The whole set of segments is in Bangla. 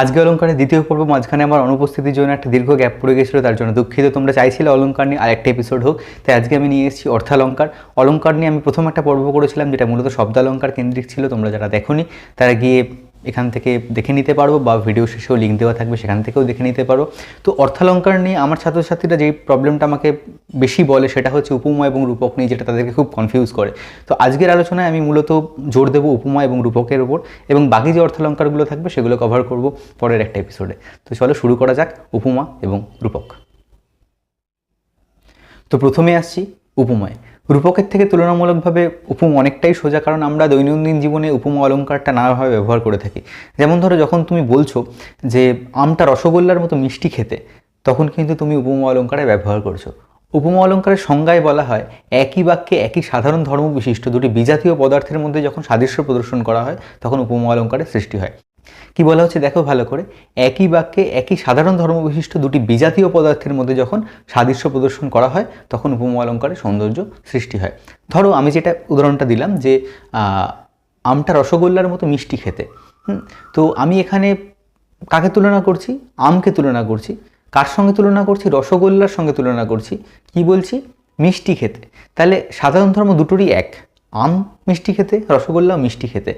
আজকে অলঙ্কারের দ্বিতীয় পর্ব, মাঝখানে আমার অনুপস্থিতির জন্য একটা দীর্ঘ গ্যাপ পড়ে গেছিল, তার জন্য দুঃখিত। তোমরা চাইছিলে অলঙ্কার নিয়ে আরেকটা এপিসোড হোক, তাই আজকে আমি নিয়ে এসেছি অর্থালঙ্কার অলঙ্কার নিয়ে আমি প্রথম একটা পর্ব করেছিলাম, যেটা মূলত শব্দালঙ্কার কেন্দ্রিক ছিল, তোমরা যারা দেখোনি, তারা গিয়ে এখান থেকে দেখে নিতে পারো বা ভিডিও শেষেও লিঙ্ক দেওয়া থাকবে, সেখান থেকেও দেখে নিতে পারো। তো অর্থালঙ্কার নিয়ে আমার ছাত্রছাত্রীরা যেই প্রবলেমটা আমাকে বেশি বলে সেটা হচ্ছে উপমা এবং রূপক নিয়ে, যেটা তাদেরকে খুব কনফিউজ করে। তো আজকের আলোচনায় আমি মূলত জোর দেবো উপমা এবং রূপকের ওপর এবং বাকি যে অর্থালঙ্কারগুলো থাকবে সেগুলো কভার করব পরের একটা এপিসোডে তো চলো শুরু করা যাক, উপমা এবং রূপক। তো প্রথমে আসছি উপমায়। রূপকের থেকে তুলনামূলকভাবে উপমা অনেকটাই সোজা, কারণ আমরা দৈনন্দিন জীবনে উপমা অলঙ্কারটা নানাভাবে ব্যবহার করে থাকি। যেমন ধরো, যখন তুমি বলছো যে আমটা রসগোল্লার মতো মিষ্টি খেতে, তখন কিন্তু তুমি উপমা অলঙ্কারে ব্যবহার করছ। উপমা অলঙ্কারের সংজ্ঞায় বলা হয়, একই বাক্যে একই সাধারণ ধর্ম বিশিষ্ট দুটি বিজাতীয় পদার্থের মধ্যে যখন সাদৃশ্য প্রদর্শন করা হয়, তখন উপমা অলঙ্কারের সৃষ্টি হয়। কি বলা হচ্ছে দেখো ভালো করে? একই বাক্যে একই সাধারণ ধর্ম বিশিষ্ট দুটি বিজাতীয় পদার্থের মধ্যে যখন সাদৃশ্য প্রদর্শন করা হয়, তখন উপমা অলঙ্কারে সৌন্দর্য সৃষ্টি হয়। ধরো আমি যেটা উদাহরণটা দিলাম যে আমটা রসগোল্লার মতো মিষ্টি খেতে। তো আমি এখানে কাকে তুলনা করছি? আমকে তুলনা করছি। কার সঙ্গে তুলনা করছি? রসগোল্লার সঙ্গে তুলনা করছি। কি বলছি? মিষ্টি খেতে। তাহলে সাধারণ ধর্ম দুটোরই এক। আম মিষ্টি খেতে রসগোল্লা মিষ্টি খেতে।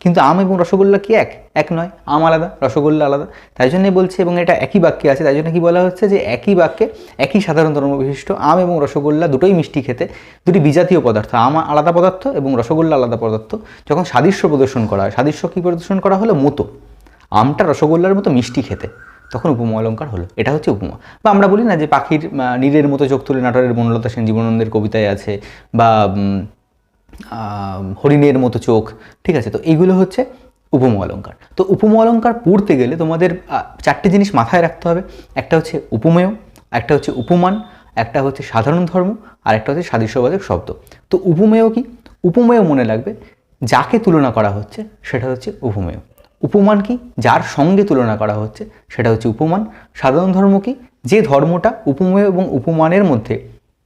কিন্তু আম এবং রসগোল্লা কি এক? এক নয়, আম আলাদা, রসগোল্লা আলাদা। তাই জন্যই বলছে এবং এটা একই বাক্যে আছে, তাই জন্য কি বলা হচ্ছে যে একই বাক্যে একই সাধারণ ধর্ম বিশিষ্ট আম এবং রসগোল্লা দুটোই মিষ্টি খেতে, দুটি বিজাতীয় পদার্থ, আম আলাদা পদার্থ এবং রসগোল্লা আলাদা পদার্থ। যখন সাদৃশ্য প্রদর্শন করা হয়, সাদৃশ্য কী প্রদর্শন করা হলো? মতো। আমটা রসগোল্লার মতো মিষ্টি খেতে। তখন উপমা অলঙ্কার হলো। এটা হচ্ছে উপমা। বা আমরা বলি না যে পাখির নীরের মতো চোখ তুলে নাটোরের বনলতা সেন জীবনানন্দের কবিতায় আছে বা হরিণের মতো চোখ, ঠিক আছে? তো এইগুলো হচ্ছে উপম অলঙ্কার তো উপম অলঙ্কার পড়তে গেলে তোমাদের চারটে জিনিস মাথায় রাখতে হবে। একটা হচ্ছে উপমেয়, একটা হচ্ছে উপমান, একটা হচ্ছে সাধারণ ধর্ম, আর একটা হচ্ছে সাদৃশ্যবাচক শব্দ। তো উপমেয় কি? উপমেয় মনে লাগবে, যাকে তুলনা করা হচ্ছে সেটা হচ্ছে উপমেয়। উপমান কি? যার সঙ্গে তুলনা করা হচ্ছে সেটা হচ্ছে উপমান। সাধারণ ধর্ম কি? যে ধর্মটা উপমেয় এবং উপমানের মধ্যে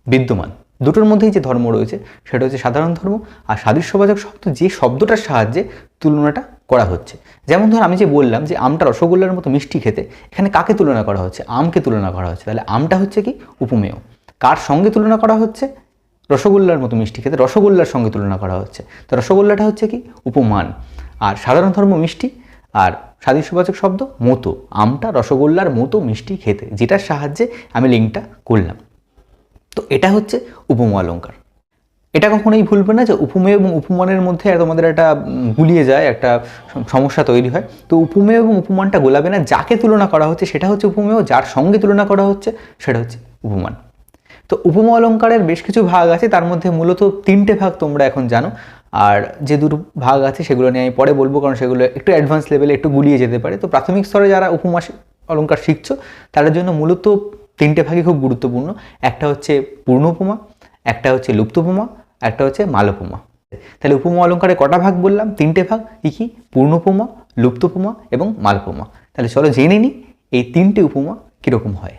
বিদ্যমান। দুটোর মধ্যেই যে ধর্ম রয়েছে, সেটা হচ্ছে সাধারণ ধর্ম আর সাদৃশ্যবাচক শব্দ যে শব্দটার সাহায্যে তুলনাটা করা হচ্ছে। যেমন ধর আমি যে বললাম যে আমটা রসগোল্লার মতো মিষ্টি খেতে, এখানে কাকে তুলনা করা হচ্ছে? আমকে তুলনা করা হচ্ছে। তাহলে আমটা হচ্ছে কি? উপমেয়। কার সঙ্গে তুলনা করা হচ্ছে? রসগোল্লার মতো মিষ্টি খেতে রসগোল্লার সঙ্গে তুলনা করা হচ্ছে। তো রসগোল্লাটা হচ্ছে কি? উপমান। আর সাধারণ ধর্ম মিষ্টি, আর সাদৃশ্যবাচক শব্দ মতো। আমটা রসগোল্লার মতো মিষ্টি খেতে, যেটার সাহায্যে আমি লিঙ্কটা করলাম। তো এটা হচ্ছে উপমা অলঙ্কার এটা কখনোই ভুলবে না যে উপমেয় এবং উপমানের মধ্যে তোমাদের একটা গুলিয়ে যায়, একটা সমস্যা তৈরি হয়। তো উপমেয় এবং উপমানটা গোলাবে না, যাকে তুলনা করা হচ্ছে সেটা হচ্ছে উপমেয় যার সঙ্গে তুলনা করা হচ্ছে সেটা হচ্ছে উপমান। তো উপমা অলঙ্কারের বেশ কিছু ভাগ আছে, তার মধ্যে মূলত তিনটে ভাগ তোমরা এখন জানো। আর যে দুটো ভাগ আছে সেগুলো নিয়ে আমি পরে বলব, কারণ সেগুলো একটু অ্যাডভান্স লেভেলে একটু গুলিয়ে যেতে পারে। তো প্রাথমিক স্তরে যারা উপমা অলঙ্কার শিখছো, তাদের জন্য মূলত তিনটে ভাগই খুব গুরুত্বপূর্ণ। একটা হচ্ছে পূর্ণ উপমা, একটা হচ্ছে লুপ্ত উপমা, একটা হচ্ছে মালপমা। তাহলে উপমা অলঙ্কারে কটা ভাগ বললাম? তিনটে ভাগ। কি কি? পূর্ণ উপমা, লুপ্ত উপমা এবং মালপমা। তাহলে চলো জেনে নিই এই তিনটে উপমা কীরকম হয়।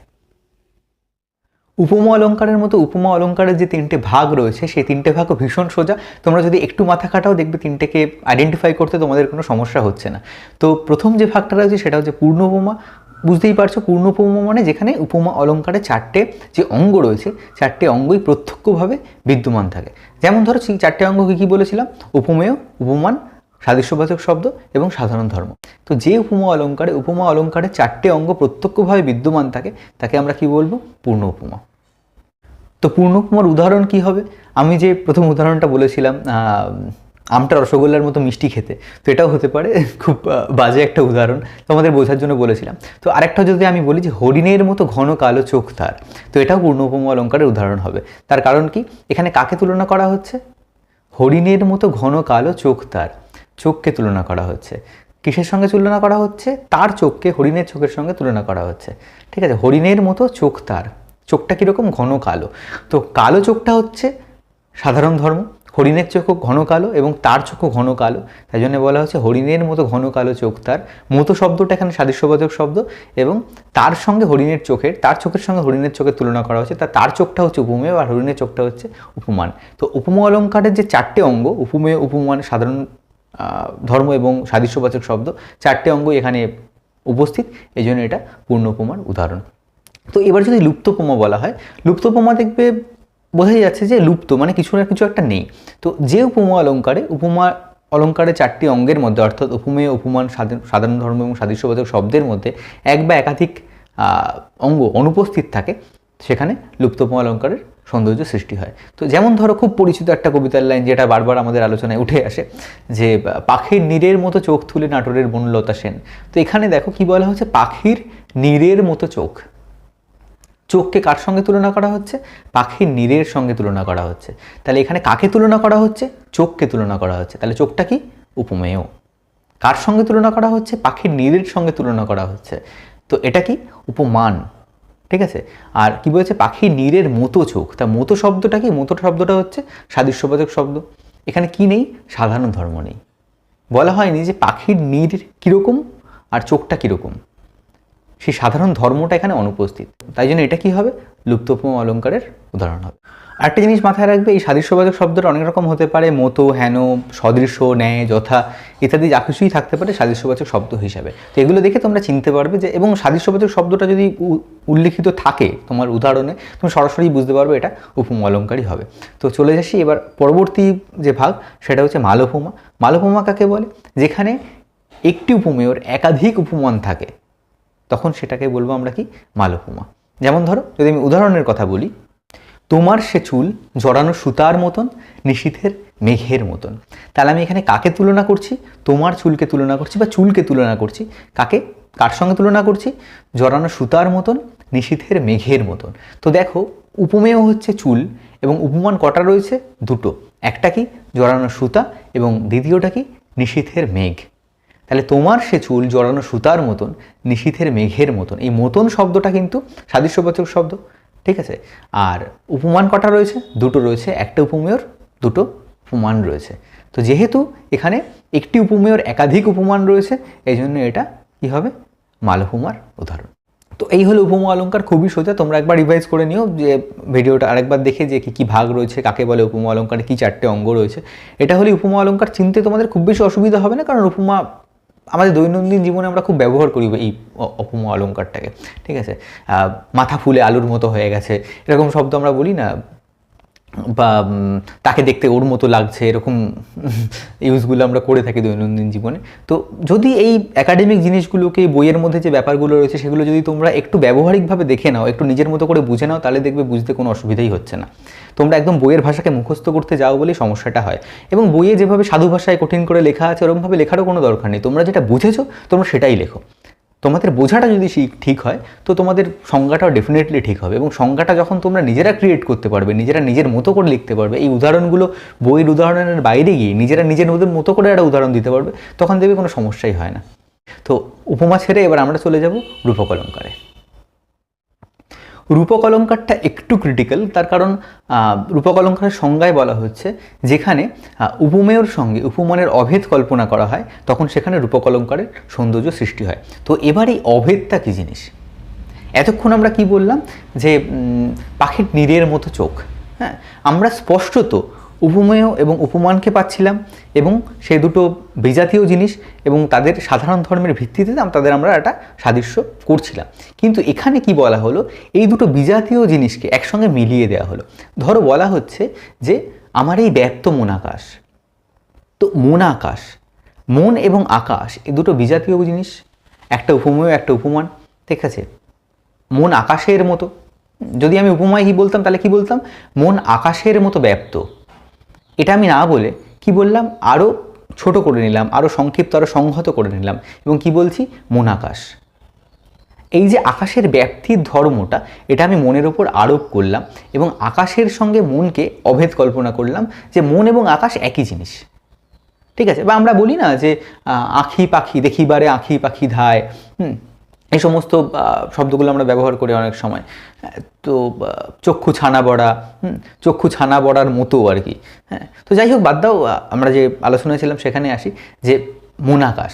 উপমা অলঙ্কারের মতো উপমা অলঙ্কারের যে তিনটে ভাগ রয়েছে, সেই তিনটে ভাগও ভীষণ সোজা। তোমরা যদি একটু মাথা খাটাও, দেখবে তিনটেকে আইডেন্টিফাই করতে তোমাদের কোনো সমস্যা হচ্ছে না। তো প্রথম যে ভাগটা রয়েছে, সেটা হচ্ছে পূর্ণ উপমা বুঝতেই পারছ, পূর্ণ উপমা মানে যেখানে উপমা অলঙ্কারে চারটে যে অঙ্গ রয়েছে, চারটে অঙ্গই প্রত্যক্ষভাবে বিদ্যমান থাকে। যেমন ধরো, সেই চারটে অঙ্গ কী বলেছিলাম? উপমেয়, উপমান, সাদৃশ্যবাচক শব্দ এবং সাধারণ ধর্ম। তো যে উপমা অলঙ্কারে উপমা অলঙ্কারে চারটে অঙ্গ প্রত্যক্ষভাবে বিদ্যমান থাকে, তাকে আমরা কি বলব? পূর্ণ উপমা। তো পূর্ণ উপমার উদাহরণ কি হবে? আমি যে প্রথম উদাহরণটা বলেছিলাম আমটা রসগোল্লার মতো মিষ্টি খেতে। তো এটাও হতে পারে, খুব বাজে একটা উদাহরণ তোমাদের বোঝার জন্য বলেছিলাম। তো আরেকটা যদি আমি বলি যে হরিণের মতো ঘন কালো চোখ তার, তো এটাও পূর্ণ উপমা অলঙ্কারের উদাহরণ হবে। তার কারণ কি? এখানে কাকে তুলনা করা হচ্ছে? হরিণের মতো ঘন কালো চোখ তার, চোখকে তুলনা করা হচ্ছে। কিসের সঙ্গে তুলনা করা হচ্ছে? তার চোখকে হরিণের চোখের সঙ্গে তুলনা করা হচ্ছে। ঠিক আছে, হরিণের মতো চোখ তার, চোখটা কীরকম ঘন কালো। তো কালো চোখটা হচ্ছে সাধারণ ধর্ম হরিণের চোখও ঘন কালো এবং তার চোখও ঘন কালো। তাই জন্য বলা হচ্ছে হরিণের মতো ঘন কালো চোখ তার। মতো শব্দটা এখানে সাদৃশ্যবাচক শব্দ এবং তার সঙ্গে হরিণের চোখের, তার চোখের সঙ্গে হরিণের চোখের তুলনা করা হচ্ছে। তা তার চোখটা হচ্ছে উপমেয় আর হরিণের চোখটা হচ্ছে উপমান। তো উপমা অলঙ্কারের যে চারটে অঙ্গ, উপমেয়, উপমান, সাধারণ ধর্ম এবং সাদৃশ্যবাচক শব্দ, চারটে অঙ্গ এখানে উপস্থিত। এই জন্য এটা পূর্ণ উপমার উদাহরণ। তো এবার যদি লুপ্ত উপমা বলা হয় লুপ্ত উপমা দেখবে বোঝাই যাচ্ছে যে লুপ্ত মানে কিছু না কিছু একটা নেই। তো যে উপমা অলঙ্কারে উপমা অলঙ্কারে চারটি অঙ্গের মধ্যে, অর্থাৎ উপমেয় উপমান সাধারণ ধর্ম এবং সাদৃশ্যবাচক শব্দের মধ্যে এক বা একাধিক অঙ্গ অনুপস্থিত থাকে, সেখানে লুপ্ত উপমা অলঙ্কারের সৌন্দর্য সৃষ্টি হয়। তো যেমন ধরো খুব পরিচিত একটা কবিতার লাইন যেটা বারবার আমাদের আলোচনায় উঠে আসে, যে, পাখির নীরের মতো চোখ তুলে নাটোরের বনলতা সেন। তো এখানে দেখো কি বলা হচ্ছে পাখির নীরের মতো চোখ। চোখকে কার সঙ্গে তুলনা করা হচ্ছে? পাখির নীরের সঙ্গে তুলনা করা হচ্ছে। তাহলে এখানে কাকে তুলনা করা হচ্ছে? চোখকে তুলনা করা হচ্ছে। তাহলে চোখটা কি? উপমেয়। কার সঙ্গে তুলনা করা হচ্ছে? পাখির নীরের সঙ্গে তুলনা করা হচ্ছে। তো এটা কি? উপমান। ঠিক আছে? আর কি বলেছে? পাখির নীরের মতো চোখ। তা মতো শব্দটা কি? মতো শব্দটা হচ্ছে সাদৃশ্যবাচক শব্দ। এখানে কি নেই? সাধারণ ধর্ম নেই। বলা হয়নি যে পাখির নীর কীরকম আর চোখটা কীরকম। সেই সাধারণ ধর্মটা এখানে অনুপস্থিত। তাই জন্য এটা কি হবে? লুপ্তপম অলঙ্কারের উদাহরণ হবে। আরেকটা জিনিস মাথায় রাখবে, এই সাদৃশ্যবাচক শব্দটা অনেক রকম হতে পারে, মতো, হেন, সদৃশ্য, ন্যায়, যথা ইত্যাদি যা কিছুই থাকতে পারে সাদৃশ্যবাচক শব্দ হিসাবে। তো এগুলো দেখে তোমরা চিনতে পারবে যে, এবং সাদৃশ্যবাচক শব্দটা যদি উল্লিখিত থাকে তোমার উদাহরণে, তুমি সরাসরি বুঝতে পারবে এটা উপম অলঙ্কারই হবে। তো চলে যাসি এবার পরবর্তী যে ভাগ, সেটা হচ্ছে মালভূমা মালভূমা কাকে বলে? যেখানে একটি উপমেয়র একাধিক উপমান থাকে। তখন সেটাকে বলব আমরা কি? মালভূমা যেমন ধরো, যদি আমি উদাহরণের কথা বলি, তোমার সে চুল জড়ানো সুতার মতন নিশীথের মেঘের মতন। তাহলে আমি এখানে কাকে তুলনা করছি? তোমার চুলকে তুলনা করছি বা চুলকে তুলনা করছি? কাকে? কার সঙ্গে তুলনা করছি? জড়ানো সুতার মতন নিশীথের মেঘের মতন। তো দেখো, উপমেয় হচ্ছে চুল এবং উপমান কটা রয়েছে? দুটো। একটা কি? জড়ানো সুতা এবং দ্বিতীয়টা কি? নিশীথের মেঘ। তাহলে তোমার সে চুল জড়ানো সুতার মতন, নিশীথের মেঘের মতন, এই মতন শব্দটা কিন্তু সাদৃশ্যবাচক শব্দ, ঠিক আছে? আর উপমান কটা রয়েছে? দুটো রয়েছে, একটা উপমেয়র, দুটো উপমান রয়েছে। তো যেহেতু এখানে একটি উপমেয়র একাধিক উপমান রয়েছে এই জন্য এটা কী হবে? মালহুমার উদাহরণ। তো এই হলো উপমা অলঙ্কার, খুবই সোজা, তোমরা একবার রিভাইজ করে নিও, যে ভিডিওটা আরেকবার দেখে যে কী কী ভাগ রয়েছে, কাকে বলে উপমা অলঙ্কারে, কী চারটে অঙ্গ রয়েছে। এটা হলে উপমা অলঙ্কার চিনতে তোমাদের খুব বেশি অসুবিধা হবে না, কারণ উপমা আমাদের দৈনন্দিন জীবনে আমরা খুব ব্যবহার করি এই অপম অলঙ্কারটাকে ঠিক আছে? মাথা ফুলে আলুর মতো হয়ে গেছে, এরকম শব্দ আমরা বলি না বা তাকে দেখতে ওর মতো লাগছে, এরকম ইউজগুলো আমরা করে থাকি দৈনন্দিন জীবনে। তো যদি এই একাডেমিক জিনিসগুলোকে, বইয়ের মধ্যে যে ব্যাপারগুলো রয়েছে, সেগুলো যদি তোমরা একটু ব্যবহারিকভাবে দেখে নাও, একটু নিজের মতো করে বুঝে নাও, তাহলে দেখবে বুঝতে কোনো অসুবিধাই হচ্ছে না। তোমরা একদম বইয়ের ভাষাকে মুখস্থ করতে যাও বলেই সমস্যাটা হয়। এবং বইয়ে যেভাবে সাধু ভাষায় কঠিন করে লেখা আছে ওরকমভাবে লেখারও কোনো দরকার নেই। তোমরা যেটা বুঝেছ, তোমরা সেটাই লেখো। তোমাদের বোঝাটা যদি ঠিক হয়, তো তোমাদের সংজ্ঞাটাও ডেফিনেটলি ঠিক হবে এবং সংজ্ঞাটা যখন তোমরা নিজেরা ক্রিয়েট করতে পারবে, নিজেরা নিজের মতো করে লিখতে পারবে, এই উদাহরণগুলো বইয়ের উদাহরণের বাইরে গিয়ে নিজেরা নিজের ওদের মতো করে একটা উদাহরণ দিতে পারবে, তখন দেখবে কোনো সমস্যাই হয় না। তো উপমা ছেড়ে এবার আমরা চলে যাব রূপক অলঙ্কারে। রূপক অলঙ্কারটা একটু ক্রিটিক্যাল তার কারণ রূপক অলঙ্কারের সংজ্ঞায় বলা হচ্ছে যেখানে উপমেয়র সঙ্গে উপমানের অভেদ কল্পনা করা হয়, তখন সেখানে রূপক অলঙ্কারের সৌন্দর্য সৃষ্টি হয়। তো এবার এই অভেদটা কী জিনিস? এতক্ষণ আমরা কি বললাম? যে পাখির নীরের মতো চোখ হ্যাঁ? আমরা স্পষ্টত উপমেয় এবং উপমানকে পাচ্ছিলাম এবং সে দুটো বিজাতীয় জিনিস এবং তাদের সাধারণ ধর্মের ভিত্তিতে তাদের আমরা একটা সাদৃশ্য করছিলাম। কিন্তু এখানে কি বলা হলো? এই দুটো বিজাতীয় জিনিসকে একসঙ্গে মিলিয়ে দেওয়া হলো। ধরো বলা হচ্ছে যে, আমার এই ব্যক্ত মন আকাশ। তো মন আকাশ, মন এবং আকাশ, এই দুটো বিজাতীয় জিনিস, একটা উপমেয়, একটা উপমান, ঠিক আছে? মন আকাশের মতো। যদি আমি উপমায় কি বলতাম, তাহলে কি বলতাম? মন আকাশের মতো ব্যাপ্ত এটা আমি না বলে কি বললাম? আরও ছোট করে নিলাম আরও সংক্ষিপ্ত আরও সংহত করে নিলাম এবং কি বলছি? মন আকাশ। এই যে আকাশের ব্যাপ্তির ধর্মটা, এটা আমি মনের ওপর আরোপ করলাম এবং আকাশের সঙ্গে মনকে অভেদ কল্পনা করলাম যে মন এবং আকাশ একই জিনিস। ঠিক আছে? বা আমরা বলি না যে আঁখি পাখি দেখিবারে আঁখি পাখি ধায়, হুম? এই সমস্ত শব্দগুলো আমরা ব্যবহার করি অনেক সময়। তো চক্ষু ছানা বড়া চক্ষু ছানা বড়ার মতো আর কি হ্যাঁ। তো যাই হোক, বাদ দাও আমরা যে আলোচনায় ছিলাম সেখানে আসি যে মন আকাশ।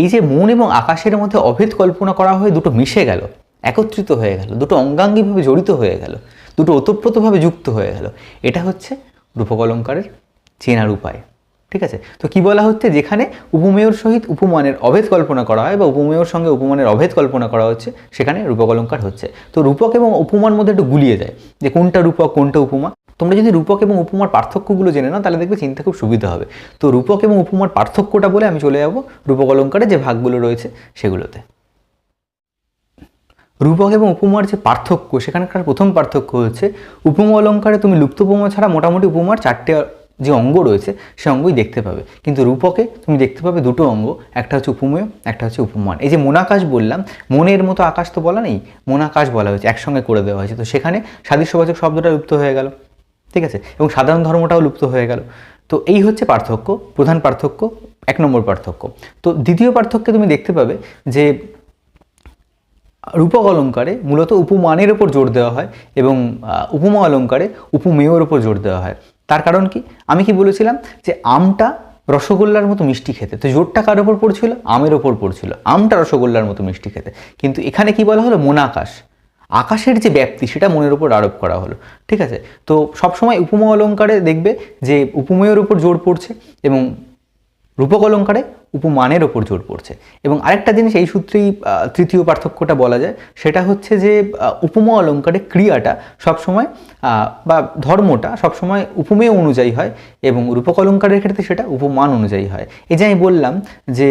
এই যে মন এবং আকাশের মধ্যে অভেদ কল্পনা করা হয়ে দুটো মিশে গেল, একত্রিত হয়ে গেল, দুটো অঙ্গাঙ্গিভাবে জড়িত হয়ে গেল, দুটো ওতপ্রোতভাবে যুক্ত হয়ে গেল, এটা হচ্ছে রূপকলঙ্কারের চেনার উপায়। ঠিক আছে? তো কি বলা হচ্ছে? যেখানে উপমেয়র সহিত উপমানের অভেদ কল্পনা করা হয় বা উপমেয়র সঙ্গে উপমানের অভেদ কল্পনা করা হচ্ছে, সেখানে রূপক অলঙ্কার হচ্ছে। তো রূপক এবং উপমার মধ্যে একটু গুলিয়ে যায়। যে কোনটা রূপক, কোনটা উপমা? তোমরা যদি রূপক এবং উপমার পার্থক্যগুলো জেনে নাও, তাহলে দেখবে চিন্তা খুব সুবিধা হবে। তো রূপক এবং উপমার পার্থক্যটা বলে আমি চলে যাব রূপক অলঙ্কারে যে ভাগগুলো রয়েছে সেগুলোতে। রূপক এবং উপমার যে পার্থক্য, সেখানকার প্রথম পার্থক্য হচ্ছে, উপমা অলঙ্কারে তুমি লুপ্ত উপমা ছাড়া মোটামুটি উপমার চারটে যে অঙ্গ রয়েছে, সে অঙ্গই দেখতে পাবে। কিন্তু রূপকে তুমি দেখতে পাবে দুটো অঙ্গ, একটা হচ্ছে উপমেয়, একটা হচ্ছে উপমান। এই যে মোনাকাশ বললাম, মনের মতো আকাশ তো বলা নেই, মোনাকাশ বলা হয়েছে, একসঙ্গে করে দেওয়া হয়েছে। তো সেখানে সাদৃশ্যবাচক শব্দটা লুপ্ত হয়ে গেল, ঠিক আছে? এবং সাধারণ ধর্মটাও লুপ্ত হয়ে গেল। তো এই হচ্ছে পার্থক্য, প্রধান পার্থক্য, এক নম্বর পার্থক্য। তো দ্বিতীয় পার্থক্যে তুমি দেখতে পাবে যে রূপক অলঙ্কারে মূলত উপমানের ওপর জোর দেওয়া হয় এবং উপমা অলঙ্কারে উপমেয়র ওপর জোর দেওয়া হয়। তার কারণ কি? আমি কি বলেছিলাম যে আমটা রসগোল্লার মতো মিষ্টি খেতে। তো জোরটা কার ওপর পড়ছিল? আমের ওপর পড়ছিল। আমটা রসগোল্লার মতো মিষ্টি খেতে। কিন্তু এখানে কি বলা হলো? মোনাকাশ আকাশের যে ব্যাপ্তি, সেটা মনের উপর আরোপ করা হলো। ঠিক আছে? তো সবসময় উপমা অলঙ্কারে দেখবে যে উপময়ের উপর জোর পড়ছে এবং রূপক অলঙ্কারে উপমানের ওপর জোর পড়ছে। এবং আরেকটা জিনিস এই সূত্রেই তৃতীয় পার্থক্যটা বলা যায়, সেটা হচ্ছে যে উপমা অলঙ্কারে ক্রিয়াটা সবসময় বা ধর্মটা সবসময় উপমেয় অনুযায়ী হয় এবং রূপক অলঙ্কারের ক্ষেত্রে সেটা উপমান অনুযায়ী হয়। এই যে আমি বললাম যে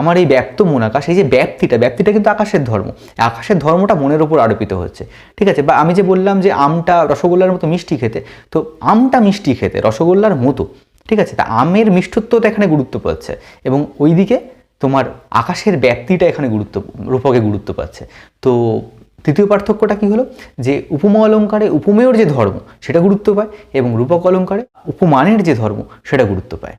আমার এই ব্যক্ত মনাকাশ এই যে ব্যক্তিটা ব্যক্তিটা কিন্তু আকাশের ধর্ম। আকাশের ধর্মটা মনের ওপর আরোপিত হচ্ছে। ঠিক আছে, বা আমি যে বললাম যে, আমটা রসগোল্লার মতো মিষ্টি খেতে, তো আমটা মিষ্টি খেতে, রসগোল্লার মতো ঠিক আছে, তা আমের মিষ্টত্বটা এখানে গুরুত্ব পাচ্ছে এবং ওইদিকে তোমার আকাশের ব্যাপ্তিটা এখানে গুরুত্ব, রূপকে গুরুত্ব পাচ্ছে। তো তৃতীয় পার্থক্যটা কি হলো? যে উপমা অলঙ্কারে উপমেয়র যে ধর্ম সেটা গুরুত্ব পায় এবং রূপক অলঙ্কারে উপমানের যে ধর্ম সেটা গুরুত্ব পায়।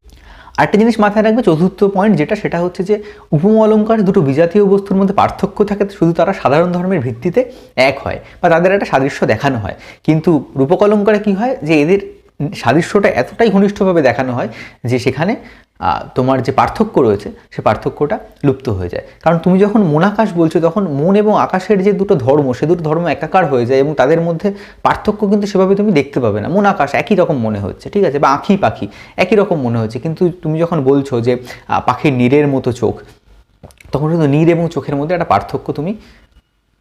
আরেকটা জিনিস মাথায় রাখবে, চতুর্থ পয়েন্ট যেটা, সেটা হচ্ছে যে উপমা অলঙ্কার দুটো বিজাতীয় বস্তুর মধ্যে পার্থক্য থাকে, শুধু তারা সাধারণ ধর্মের ভিত্তিতে এক হয় বা তাদের একটা সাদৃশ্য দেখানো হয়। কিন্তু রূপক অলঙ্কারে কী হয়? যে এদের সাদৃশ্যটা এতটাই ঘনিষ্ঠভাবে দেখানো হয় যে সেখানে তোমার যে পার্থক্য রয়েছে, সে পার্থক্যটা লুপ্ত হয়ে যায়। কারণ তুমি যখন মনাকাশ বলছো, তখন মন এবং আকাশের যে দুটো ধর্ম, সে দুটো ধর্ম একাকার হয়ে যায় এবং তাদের মধ্যে পার্থক্য কিন্তু সেভাবে তুমি দেখতে পাবে না। মন আকাশ একই রকম মনে হচ্ছে, ঠিক আছে? বা আঁখি পাখি একই রকম মনে হচ্ছে। কিন্তু তুমি যখন বলছো যে পাখির নীরের মতো চোখ, তখন কিন্তু নীর এবং চোখের মধ্যে একটা পার্থক্য তুমি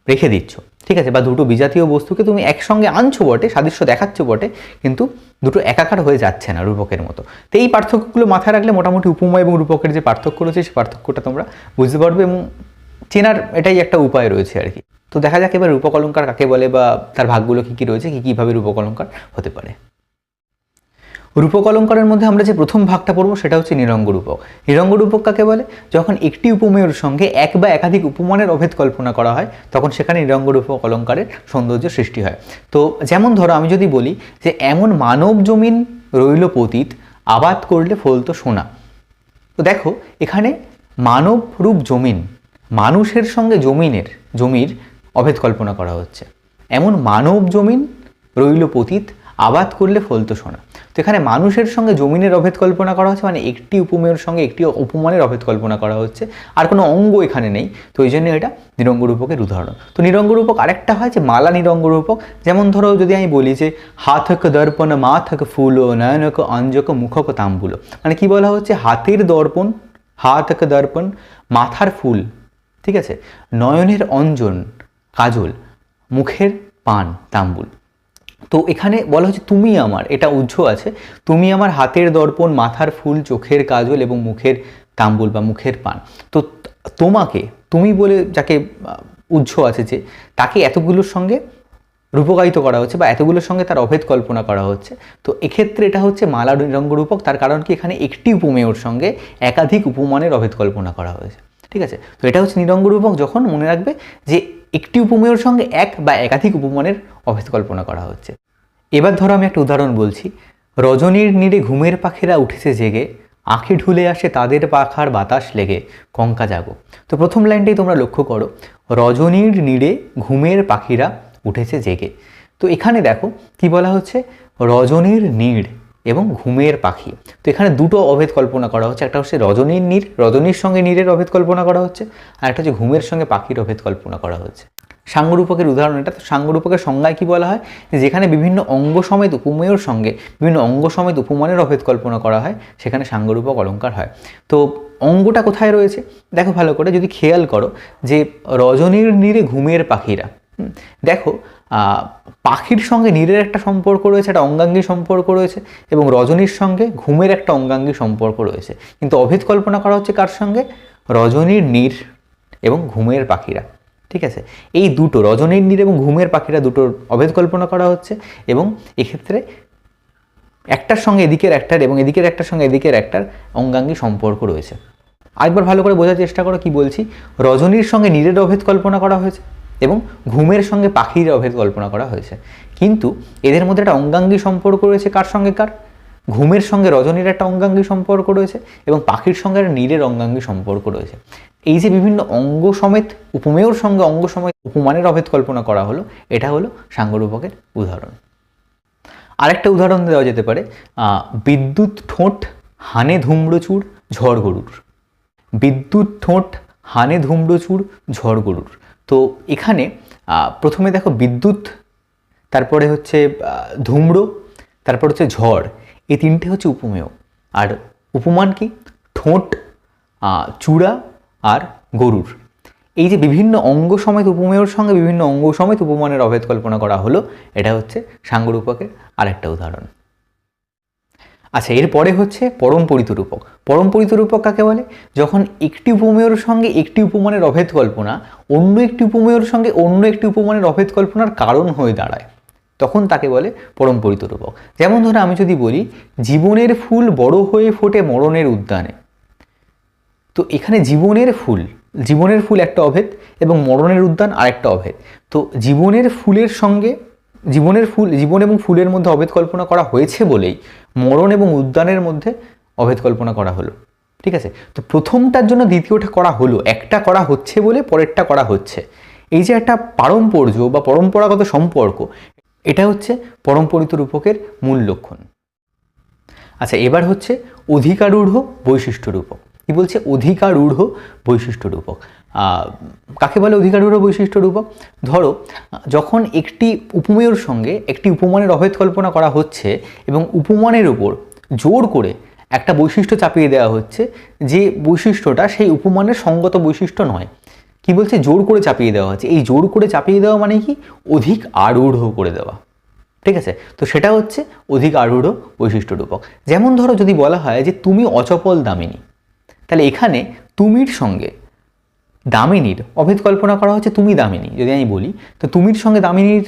রেখে দিচ্ছ। ঠিক আছে? বা দুটো বিজাতীয় বস্তুকে তুমি একসঙ্গে আনছো বটে, সাদৃশ্য দেখাচ্ছ বটে, কিন্তু দুটো একাকার হয়ে যাচ্ছে না রূপকের মতো। তো এই পার্থক্যগুলো মাথায় রাখলে মোটামুটি উপমা এবং রূপকের যে পার্থক্য রয়েছে, সেই পার্থক্যটা তোমরা বুঝতে পারবে এবং চেনার এটাই একটা উপায় রয়েছে আর কি। তো দেখা যাক এবার রূপকলঙ্কার কাকে বলে বা তার ভাগগুলো কী কী রয়েছে, কী কীভাবে রূপকলঙ্কার হতে পারে। রূপক অলঙ্কারের মধ্যে আমরা যে প্রথম ভাগটা পড়ব সেটা হচ্ছে নিরঙ্গ রূপক। নিরঙ্গ রূপক কাকে বলে? যখন একটি উপমেয়ের সঙ্গে এক বা একাধিক উপমানের অভেদ কল্পনা করা হয়, তখন সেখানে নিরঙ্গ রূপক অলঙ্কারের সৌন্দর্য সৃষ্টি হয়। তো যেমন ধরো, আমি যদি বলি যে এমন মানব জমিন রইল পতীত, আবাদ করলে ফলতো সোনা। তো দেখো, এখানে মানব রূপ জমিন, মানুষের সঙ্গে জমিনের, জমির অভেদ কল্পনা করা হচ্ছে। এমন মানব জমিন রইল পতীত আবাদ করলে ফলতো সোনা তো এখানে মানুষের সঙ্গে জমিনের অভেদ কল্পনা করা হচ্ছে মানে একটি উপমেয়ের সঙ্গে একটি উপমানের অভেদ কল্পনা করা হচ্ছে, আর কোনো অঙ্গ এখানে নেই। তো এই জন্য এটা নিরঙ্গ রূপকের উদাহরণ। তো নিরঙ্গ রূপক আরেকটা হয় যে মালা নিরঙ্গ রূপক যেমন ধরো যদি আমি বলি যে, হাথক দর্পণ মাথক ফুলো, নয়নক অঞ্জক মুখক তাম্বুলো। মানে কি বলা হচ্ছে? হাতের দর্পণ, হাতক দর্পণ, মাথার ফুল, ঠিক আছে? নয়নের অঞ্জন, কাজল, মুখের পান, তাম্বুল। তো এখানে বলা হচ্ছে তুমি আমার, এটা উজ্জ্ব আছে, তুমি আমার হাতের দর্পণ, মাথার ফুল, চোখের কাজল এবং মুখের তাম্বুল বা মুখের পান। তো তোমাকে, তুমি বলে যাকে উজ্জ্ব আছে যে, তাকে এতগুলোর সঙ্গে রূপকায়িত করা হচ্ছে বা এতগুলোর সঙ্গে তার অভেদ কল্পনা করা হচ্ছে। তো এক্ষেত্রে এটা হচ্ছে মালা রূপক তার কারণ কি এখানে একটি উপমেয়র সঙ্গে একাধিক উপমানের অভেদ কল্পনা করা হয়েছে। ঠিক আছে? তো এটা হচ্ছে নিরঙ্গ রূপক যখন মনে রাখবে যে একটি উপমেয়র সঙ্গে এক বা একাধিক উপমানের অভেদ কল্পনা করা হচ্ছে। এবার ধরো আমি একটা উদাহরণ বলছি। রজনীর নীড়ে ঘুমের পাখিরা উঠেছে জেগে, আঁখি ঢুলে আসে তাদের পাখার বাতাস লেগে, কঙ্কা জাগো। তো প্রথম লাইনটাই তোমরা লক্ষ্য করো, রজনীর নীড়ে ঘুমের পাখিরা উঠেছে জেগে। তো এখানে দেখো কি বলা হচ্ছে? রজনীর নীড় এবং ঘুমের পাখি। তো এখানে দুটো অভেদ কল্পনা করা হচ্ছে, একটা হচ্ছে রজনীর নীড়, রজনীর সঙ্গে নীড়ের অভেদ কল্পনা করা হচ্ছে, আর একটা হচ্ছে ঘুমের সঙ্গে পাখির অভেদ কল্পনা করা হচ্ছে। সাঙ্গরূপকের উদাহরণ, এটা তো সাঙ্গরূপকের সংজ্ঞায় কি বলা হয়? যেখানে বিভিন্ন অঙ্গ সমেত উপমেয়র সঙ্গে বিভিন্ন অঙ্গ সমেত উপমানের অভেদ কল্পনা করা হয়, সেখানে সাঙ্গরূপক অলঙ্কার হয়। তো অঙ্গটা কোথায় রয়েছে? দেখো ভালো করে, যদি খেয়াল করো যে রজনীর নীরে ঘুমের পাখিরা দেখো পাখির সঙ্গে নীরের একটা সম্পর্ক রয়েছে, একটা অঙ্গাঙ্গী সম্পর্ক রয়েছে, এবং রজনীর সঙ্গে ঘুমের একটা অঙ্গাঙ্গী সম্পর্ক রয়েছে। কিন্তু অভেদ কল্পনা করা হচ্ছে কার সঙ্গে? রজনীর নীর এবং ঘুমের পাখিরা। ঠিক আছে? এই দুটো রজনীর নীর এবং ঘুমের পাখিরা দুটোর অভেদ কল্পনা করা হচ্ছে এবং এক্ষেত্রে একটার সঙ্গে এদিকের একটার এবং এদিকের একটার সঙ্গে এদিকের একটার অঙ্গাঙ্গী সম্পর্ক রয়েছে। আরেকবার ভালো করে বোঝার চেষ্টা করো কি বলছি? রজনীর সঙ্গে নীরের অভেদ কল্পনা করা হয়েছে এবং ঘুমের সঙ্গে পাখির অভেদ কল্পনা করা হয়েছে। কিন্তু এদের মধ্যে একটা অঙ্গাঙ্গী সম্পর্ক রয়েছে কার সঙ্গে কার? ঘুমের সঙ্গে রজনীর একটা অঙ্গাঙ্গী সম্পর্ক রয়েছে এবং পাখির সঙ্গে একটা নীলের অঙ্গাঙ্গী সম্পর্ক রয়েছে। এই যে বিভিন্ন অঙ্গ সমেত, উপমেয়র সঙ্গে অঙ্গ সমেত উপমানের অভেদ কল্পনা করা হলো, এটা হলো সাঙ্গরূপকের উদাহরণ। আরেকটা উদাহরণ দেওয়া যেতে পারে বিদ্যুৎ ঠোঁট, হানে ধুম্রচূড় ঝড় গরুর। বিদ্যুৎ ঠোঁট, হানে ধুম্রচূড় ঝড় গরুর। তো এখানে প্রথমে দেখো বিদ্যুৎ, তারপরে হচ্ছে ধূম্র, তারপর হচ্ছে ঝড়। এই তিনটে হচ্ছে উপমেয়। আর উপমান কি? ঠোঁট চূড়া আর গরুর। এই যে বিভিন্ন অঙ্গ সমেত উপমেয়র সঙ্গে বিভিন্ন অঙ্গ সমেত উপমানের অভেদ কল্পনা করা হলো, এটা হচ্ছে সাঙ্গরূপকের আরেকটা উদাহরণ। আচ্ছা এরপরে হচ্ছে পরম পরিতরূপক পরম পরিতরূপক কাকে বলে? যখন একটি উপমেয়র সঙ্গে একটি উপমানের অভেদ কল্পনা, অন্য একটি উপমেয়র সঙ্গে অন্য একটি উপমানের অভেদ কল্পনার কারণ হয়ে দাঁড়ায়। তখন তাকে বলে পরম পরিতরূপক যেমন ধরো আমি যদি বলি, জীবনের ফুল বড় হয়ে ফোটে মরণের উদ্যানে। তো এখানে জীবনের ফুল জীবনের ফুল একটা অভেদ এবং মরণের উদ্যান আরেকটা অভেদ। তো জীবনের ফুলের সঙ্গে, জীবনের ফুল, জীবন এবং ফুলের মধ্যে অভেদ কল্পনা করা হয়েছে বলেই মরণ এবং উদ্যানের মধ্যে অভেদ কল্পনা করা হলো। ঠিক আছে? তো প্রথমটার জন্য দ্বিতীয়টা করা হলো, একটা করা হচ্ছে বলে পরেরটা করা হচ্ছে। এই যে একটা পারম্পর্য বা পরম্পরাগত সম্পর্ক এটা হচ্ছে পরম্পরিত রূপকের মূল লক্ষণ। আচ্ছা এবার হচ্ছে অধিকারূঢ় বৈশিষ্ট্য রূপক। কি বলছে? অধিকারূঢ় বৈশিষ্ট্য রূপক। কাকে বলে অধিকারূঢ় বৈশিষ্ট্য রূপক? ধরো, যখন একটি উপমেয়র সঙ্গে একটি উপমানের অভেদ কল্পনা করা হচ্ছে এবং উপমানের উপর জোর করে একটা বৈশিষ্ট্য চাপিয়ে দেওয়া হচ্ছে, যে বৈশিষ্ট্যটা সেই উপমানের সঙ্গত বৈশিষ্ট্য নয়। কি বলছে? জোর করে চাপিয়ে দেওয়া হচ্ছে। এই জোর করে চাপিয়ে দেওয়া মানে কি? অধিক আরূঢ় করে দেওয়া। ঠিক আছে? তো সেটা হচ্ছে অধিক আরূঢ় বৈশিষ্ট্য রূপক। যেমন ধরো যদি বলা হয় যে তুমি অচপল দামিনী, তাহলে এখানে তুমির সঙ্গে দামিনীর অভেদ কল্পনা করা হচ্ছে তুমি দামিনী। যদি আমি বলি, তো তুমির সঙ্গে দামিনীর,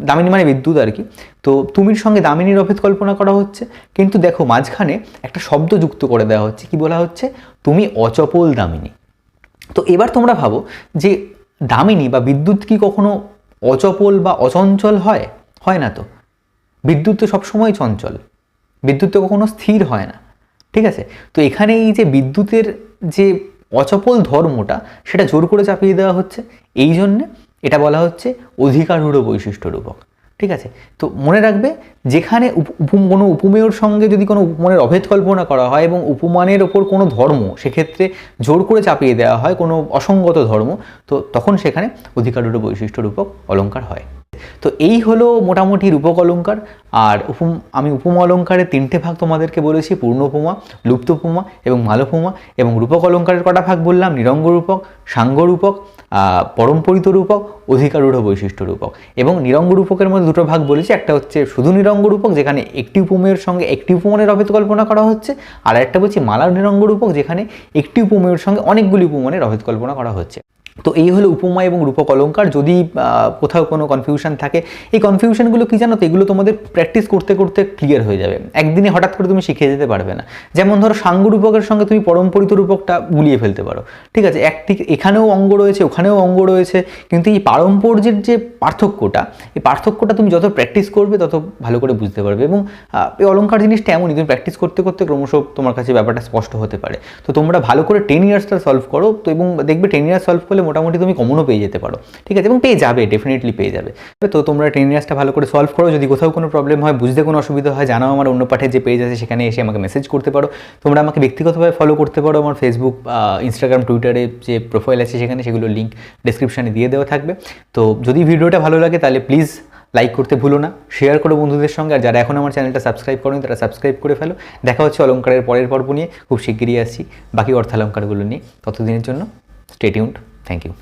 দামিনী মানে বিদ্যুৎ আর কি। তো তুমির সঙ্গে দামিনীর অভেদ কল্পনা করা হচ্ছে, কিন্তু দেখো মাঝখানে একটা শব্দ যুক্ত করে দেওয়া হচ্ছে। কি বলা হচ্ছে? তুমি অচপল দামিনী। তো এবার তোমরা ভাবো যে দামিনী বা বিদ্যুৎ কি কখনো অচপল বা অচঞ্চল হয়? হয় না তো। বিদ্যুৎ তো সবসময় চঞ্চল। বিদ্যুৎ তো কখনো স্থির হয় না। ঠিক আছে? তো এখানে এই যে বিদ্যুতের যে অচপল ধর্মটা, সেটা জোর করে চাপিয়ে দেওয়া হচ্ছে। এই জন্যে এটা বলা হচ্ছে অধিকারূঢ় বৈশিষ্ট্য রূপক ঠিক আছে? তো মনে রাখবে, যেখানে কোনো উপমেয়র সঙ্গে যদি কোনো উপমানের অভেদ কল্পনা করা হয় এবং উপমানের ওপর কোনো ধর্ম, সেক্ষেত্রে জোর করে চাপিয়ে দেওয়া হয় কোনো অসঙ্গত ধর্ম, তো তখন সেখানে অধিকারূঢ় বৈশিষ্ট্য রূপক অলঙ্কার হয়। তো এই হলো মোটামুটি রূপক অলঙ্কার। আর উপম আমি উপমা অলঙ্কারের তিনটে ভাগ তোমাদেরকে বলেছি, পূর্ণ উপমা, লুপ্ত উপমা এবং মালপমা এবং রূপক অলঙ্কারের কটা ভাগ বললাম? নিরঙ্গ রূপক, সাঙ্গ রূপক পরম্পরিত রূপক, অধিকারূঢ় বৈশিষ্ট্য রূপক। এবং নিরঙ্গ রূপকের মধ্যে দুটো ভাগ বলেছি, একটা হচ্ছে শুধু নিরঙ্গ রূপক, যেখানে একটি উপমেয়ের সঙ্গে একটি উপমানের অভেদ কল্পনা করা হচ্ছে, আর একটা বলছি মালার নিরঙ্গ রূপক, যেখানে একটি উপমেয়ের সঙ্গে অনেকগুলি উপমানের অভেদ কল্পনা করা হচ্ছে। তো এই হলো উপমা এবং রূপক অলঙ্কার যদি কোথাও কোনো কনফিউশন থাকে, এই কনফিউশনগুলো কি জানো তো, এগুলো তোমাদের প্র্যাকটিস করতে করতে ক্লিয়ার হয়ে যাবে। একদিনে হঠাৎ করে তুমি শিখে যেতে পারবে না। যেমন ধরো সাঙ্গ রূপকের সঙ্গে তুমি পরম্পরিত রূপকটা গুলিয়ে ফেলতে পারো। ঠিক আছে, একটি এখানেও অঙ্গ রয়েছে, ওখানেও অঙ্গ রয়েছে, কিন্তু এই পারম্পর্যের যে পার্থক্যটা, এই পার্থক্যটা তুমি যত প্র্যাকটিস করবে, তত ভালো করে বুঝতে পারবে। এবং এই অলঙ্কার জিনিসটা এমনই, তুমি প্র্যাকটিস করতে করতে ক্রমশ তোমার কাছে ব্যাপারটা স্পষ্ট হতে পারে। তো তোমরা ভালো করে টেন ইয়ার্সটা সলভ করো। তো এবং দেখবে টেন ইয়ার্স সলভ করলে মোটামুটি তুমি কমনও পেয়ে যেতে পারো। ঠিক আছে? এবং পেয়ে যাবে ডেফিনেটলি পেয়ে যাবে। তো তোমরা টেন ইয়ার্সটা ভালো করে সলভ করো। যদি কোথাও কোনো প্রবলেম হয়, বুঝতে কোনো অসুবিধা হয়, জানাও আমার অন্য পাঠে যে পেজ আছে, সেখানে এসে আমাকে মেসেজ করতে পারো। তোমরা আমাকে ব্যক্তিগতভাবে ফলো করতে পারো। আমার ফেসবুক ইনস্টাগ্রাম টুইটারে যে প্রোফাইল আছে সেখানে সেগুলো লিঙ্ক ডিসক্রিপশানে দিয়ে দেওয়া থাকবে। তো যদি ভিডিওটা ভালো লাগে, তাহলে প্লিজ লাইক করতে ভুলো না। শেয়ার করো বন্ধুদের সঙ্গে। আর যারা এখন আমার চ্যানেলটা সাবস্ক্রাইব করেন, তারা সাবস্ক্রাইব করে ফেলো। দেখা হচ্ছে অলঙ্কারের পরের পর্ব নিয়ে। খুব শিগগিরই আসছি। বাকি অর্থালঙ্কারগুলো নিয়ে। ততদিনের জন্য স্টেটিউন্ড Thank you.